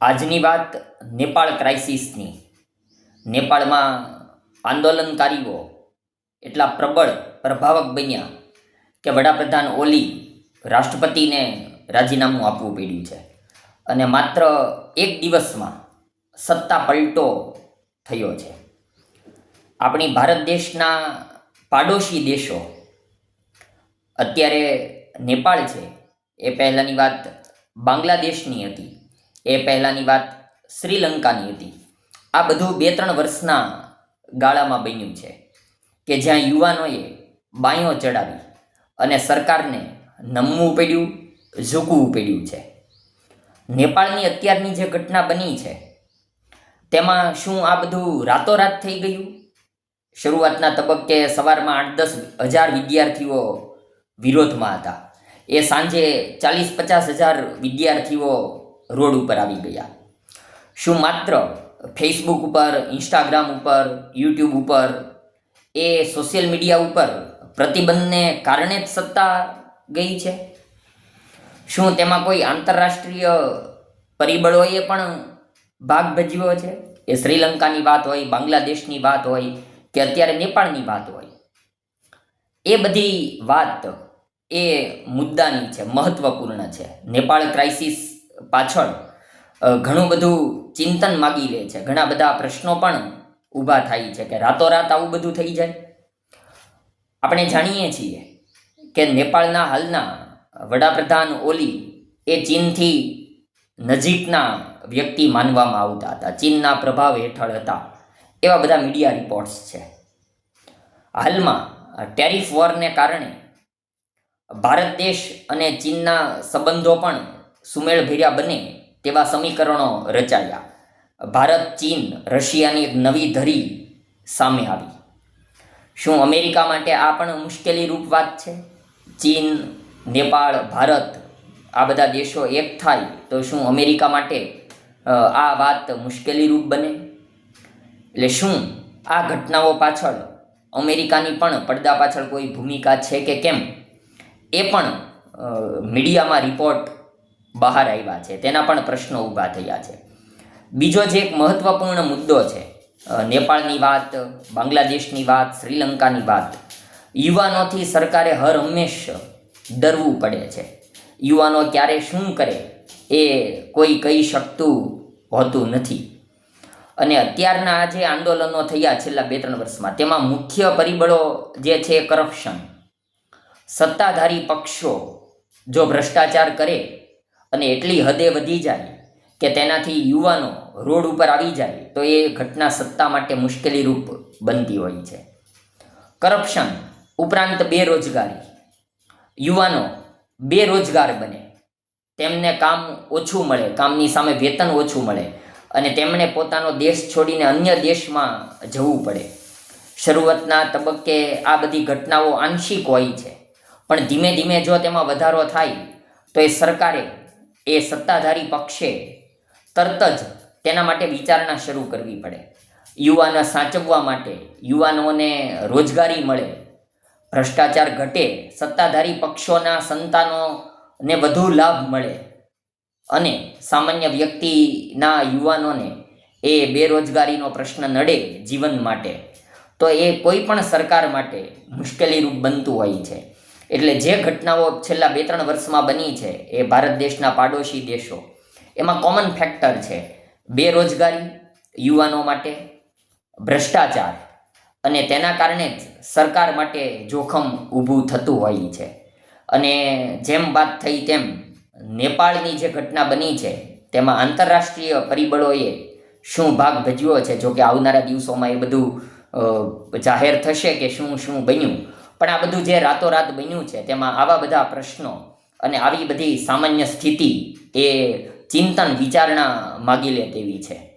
આજની વાત નેપાળ ક્રાઇસિસની નેપાળમાં આંદોલનકારીઓ એટલા પ્રબળ પ્રભાવક બન્યા કે વડાપ્રધાન ઓલી રાષ્ટ્રપતિને રાજીનામું આપવું પડ્યું છે. અને માત્ર એક દિવસમાં સત્તા પલટો થયો છે. આપણી ભારત દેશના પાડોશી દેશો, અત્યારે નેપાળ છે, એ પહેલાંની વાત બાંગ્લાદેશની હતી. એ પહેલાંની વાત શ્રીલંકાની હતી. આ બધું બે ત્રણ વર્ષના ગાળામાં બન્યું છે કે જ્યાં યુવાનોએ બાંયો ચડાવી અને સરકારને નમવું પડ્યું, ઝૂકવું પડ્યું છે. નેપાળની અત્યારની જે ઘટના બની છે, તેમાં શું આ બધું રાતોરાત થઈ ગયું? શરૂઆતના તબક્કે સવારમાં આઠ દસ હજાર વિદ્યાર્થીઓ વિરોધમાં હતા. એ સાંજે ચાલીસ પચાસ હજાર વિદ્યાર્થીઓ રોડ ઉપર આવી ગયા. શું માત્ર ફેસબુક ઉપર ઇન્સ્ટાગ્રામ ઉપર યુટ્યુબ ઉપર, એ સોશિયલ મીડિયા ઉપર પ્રતિબંધને કારણે જ સત્તા ગઈ છે? શું તેમાં કોઈ આંતરરાષ્ટ્રીય પરિબળોએ પણ ભાગ ભજવ્યો છે? એ શ્રીલંકાની વાત હોય, બાંગ્લાદેશની વાત હોય કે અત્યારે નેપાળની વાત હોય? એ બધી વાત એ મુદ્દાની છે, મહત્વપૂર્ણ છે. નેપાળ ક્રાઇસિસ પાછળ ઘણું બધું ચિંતન માગી લે છે. ઘણા બધા પ્રશ્નો પણ ઊભા થાય છે કે રાતોરાત આવું બધું થઈ જાય. આપણે જાણીએ છીએ કે નેપાળના હાલના વડાપ્રધાન ઓલી એ ચીનથી નજીકના વ્યક્તિ માનવામાં આવતા હતા. ચીનના પ્રભાવ હેઠળ હતા. એવા બધા મીડિયા રિપોર્ટ્સ છે. હાલમાં ટેરિફ વોરને કારણે ભારત દેશ અને ચીનના સંબંધો પણ સુમેળભર્યા બને તેવા સમીકરણો રચાયા. ભારત, ચીન, રશિયાની એક નવી ધરી સામે આવી. શું અમેરિકા માટે આ પણ મુશ્કેલી રૂપ વાત છે? ચીન, નેપાળ, ભારત આ બધા દેશો એક થાય તો શું અમેરિકા માટે આ વાત મુશ્કેલી રૂપ બને? એટલે શું આ ઘટનાઓ પાછળ અમેરિકાની પણ પડદા પાછળ કોઈ ભૂમિકા છે કે કેમ? એ પણ મીડિયામાં રિપોર્ટ બહાર આવ્યા છે, તેના પણ પ્રશ્નો ઊભા થયા છે. બીજો જે એક મહત્વપૂર્ણ મુદ્દો છે નેપાળની વાત, બાંગ્લાદેશની વાત, શ્રીલંકાની વાત, યુવાનોથી સરકારે હર હંમેશ ડરવું પડે છે. યુવાનો ક્યારે શું કરે એ કોઈ કહી શકતું હોતું નથી. અને અત્યારના આ જે આંદોલનો થયા છેલ્લા બે ત્રણ વર્ષમાં, તેમાં મુખ્ય પરિબળો જે છે કરપ્શન સત્તાધારી પક્ષો જો ભ્રષ્ટાચાર કરે અને એટલી હદે વધી જાય કે તેનાથી યુવાનો રોડ ઉપર આવી જાય, તો એ ઘટના સત્તા માટે મુશ્કેલીરૂપ બનતી હોય છે. કરપ્શન ઉપરાંત બેરોજગારી. યુવાનો બેરોજગાર બને. તેમને કામ ઓછું મળે, કામની સામે વેતન ઓછું મળે અને તેમણે પોતાનો દેશ છોડીને અન્ય દેશમાં જવું પડે. શરૂઆતના તબક્કે આ બધી ઘટનાઓ આંશિક હોય છે, પણ ધીમે ધીમે જો તેમાં વધારો થાય, તો એ સરકારે એ સત્તાધારી પક્ષે તરત જ તેના માટે વિચારણા શરૂ કરવી પડે. યુવાનો સાચવવા માટે યુવાનોને રોજગારી મળે. ભ્રષ્ટાચાર ઘટે, સત્તાધારી પક્ષોના સંતાનોને વધુ લાભ મળે અને સામાન્ય વ્યક્તિના યુવાનોને એ બેરોજગારીનો પ્રશ્ન નડે જીવન માટે. તો એ કોઈ પણ સરકાર માટે મુશ્કેલીરૂપ બનતું હોય છે. એટલે જે ઘટનાઓ છેલ્લા બે ત્રણ વર્ષમાં બની છે એ ભારત દેશના પાડોશી દેશો. એમાં કોમન ફેક્ટર છે બેરોજગારી, યુવાનો માટે ભ્રષ્ટાચાર અને તેના કારણે જ સરકાર માટે જોખમ ઊભું થતું હોય છે. અને જેમ વાત થઈ તેમ નેપાળની જે ઘટના બની છે તેમાં આંતરરાષ્ટ્રીય પરિબળોએ શું ભાગ ભજવ્યો છે? જોકે આવનારા દિવસોમાં એ બધું જાહેર થશે કે શું શું બન્યું? પણ આ બધું જે રાતોરાત બન્યું છે, તેમાં આવા બધા પ્રશ્નો અને આવી બધી સામાન્ય સ્થિતિ એ ચિંતન વિચારણા માગી લે તેવી છે.